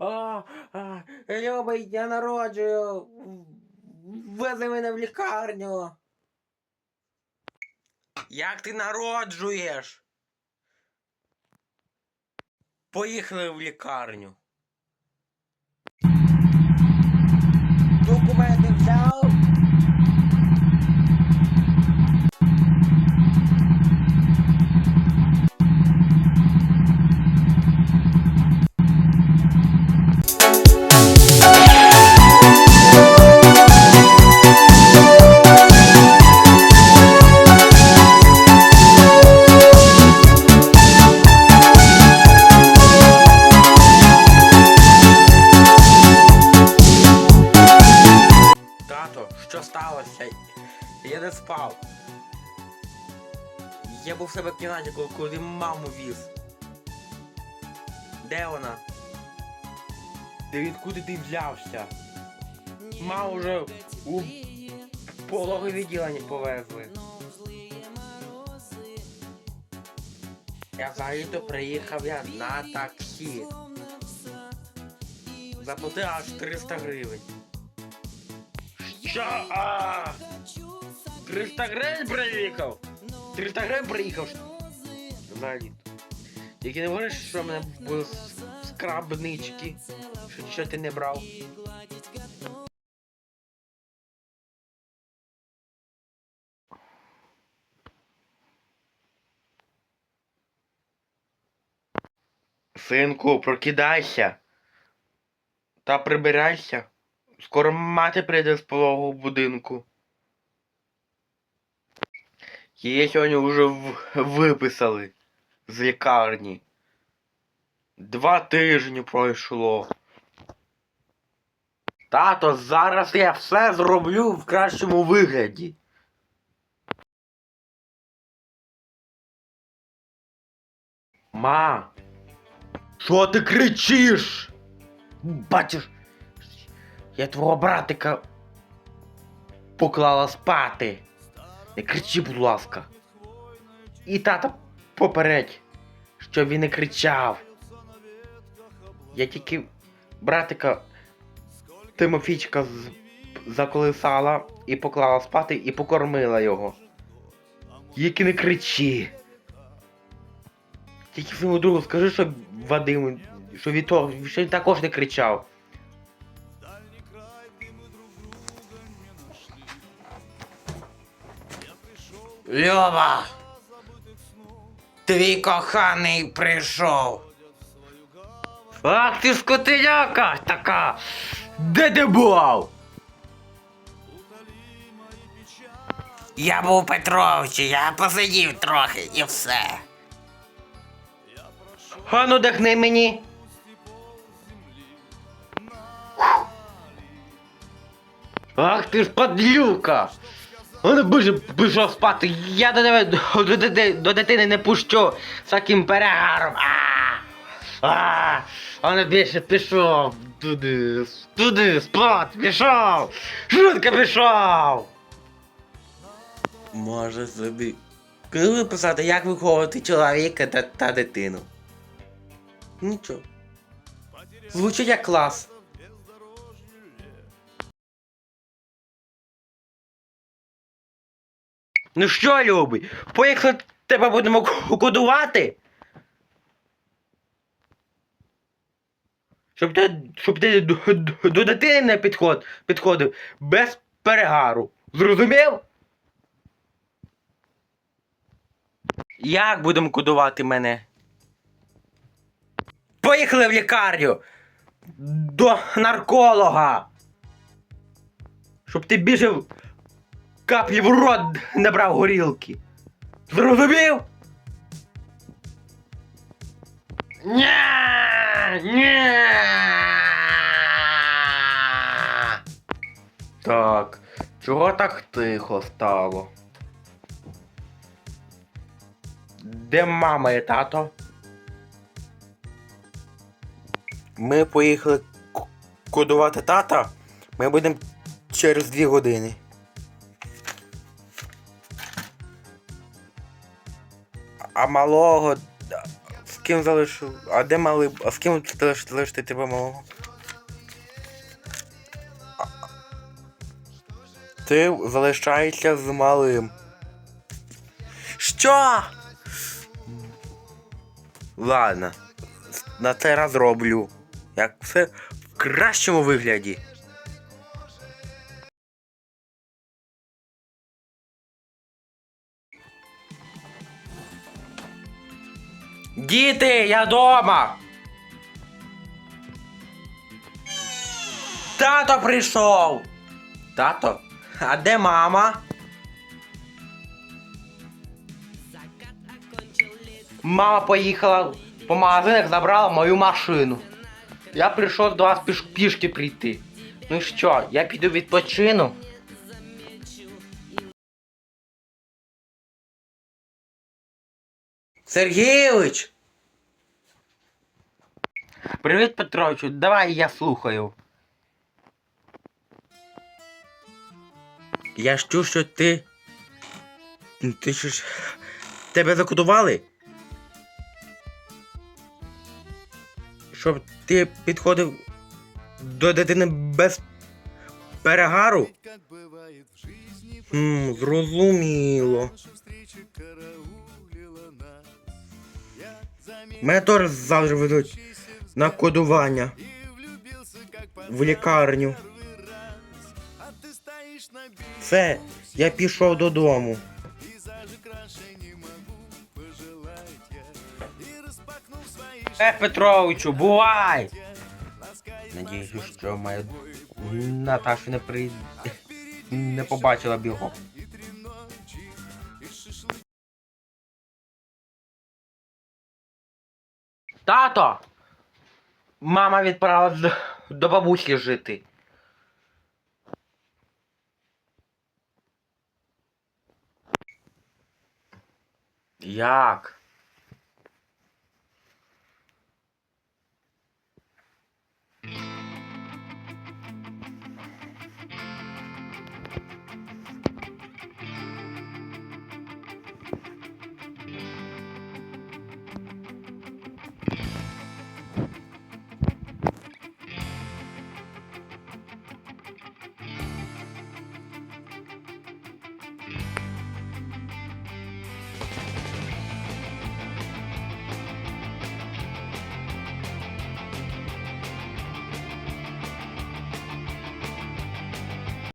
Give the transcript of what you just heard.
а, Любий, я народжую. Вези мене в лікарню. Як ти народжуєш? Поїхали в лікарню. Тато, що сталося? Я не спав. Я був в себе в кімнаті, коли, маму віз. Де вона? Де відкуди ти взявся? Маму вже у пологове відділення повезли. Я взагалі-то приїхав я на таксі. Заплатив аж 300 гривень. Що? А! 300 гривень приїхав? 300 гривень приїхав? Взагалі. Тільки не говориш, що в мене були скрабнички. Що, що ти не брав? Синку, прокидайся. Та прибирайся. Скоро мати прийде з пологового будинку. Її сьогодні вже виписали з лікарні. Два тижні пройшло. Тато, зараз я все зроблю в кращому вигляді. Ма, що ти кричиш? Бачиш, я твого братика поклала спати. Не кричи, будь ласка. І тата попередь, щоб він не кричав. Я тільки братика Тимофійчика заколисала і поклала спати і покормила його. Тільки не кричи. Тільки своєму другу скажи, що від що він також не кричав. Льова! Твій коханий прийшов. Ах ти скотиняка така! Де ти був? Я був Петровичі, я посидів трохи і все. А дихни мені. Ах ти ж падлюка! Ну боже, пішов спати, я до тебе до, до, до, дитини не пущу з таким перегаром. А! А! А більше пішов туди, туди, спати, пішов! Швидко пішов! Може собі. Коли писати, як виховувати чоловіка та, та дитину? Нічого. Звучить як клас. Ну що, любий, поїхали тебе будемо кодувати? Щоб ти, щоб ти до, дитини не підход, підходив без перегару. Зрозумів? Як будемо кодувати мене? Поїхали в лікарню! До нарколога! Щоб ти більше каплі в рот не брав горілки. Зрозумів? Ні! Ні! Так, чого так тихо стало? Де мама і тато? Ми поїхали к- кодувати тата. Ми будемо через дві години. А малого в ким залишив? А де малий? А з ким залишити тебе малого? Ти залишаєшся з малим. Що? Ладно. На це раз роблю. Як все в кращому вигляді. Діти, я дома. Тато прийшов. Тато? А де мама? Мама поїхала по магазинах, забрала мою машину. Я прийшов до вас піш пішки прийти. Ну що, я піду відпочину. Сергійович! Привіт, Петровичу, давай я слухаю. Я ж чув, що ти. Ти що ж. Тебе закодували? Щоб ти підходив до дитини без перегару? Хм, зрозуміло. Мене теж завжди ведуть на кодування в лікарню. Все, я пішов додому. Е, Петровичу, бувай! Надіюсь, що моя Наташа не при... не побачила б його. Тато! Мама відправила до, бабусі жити. Як?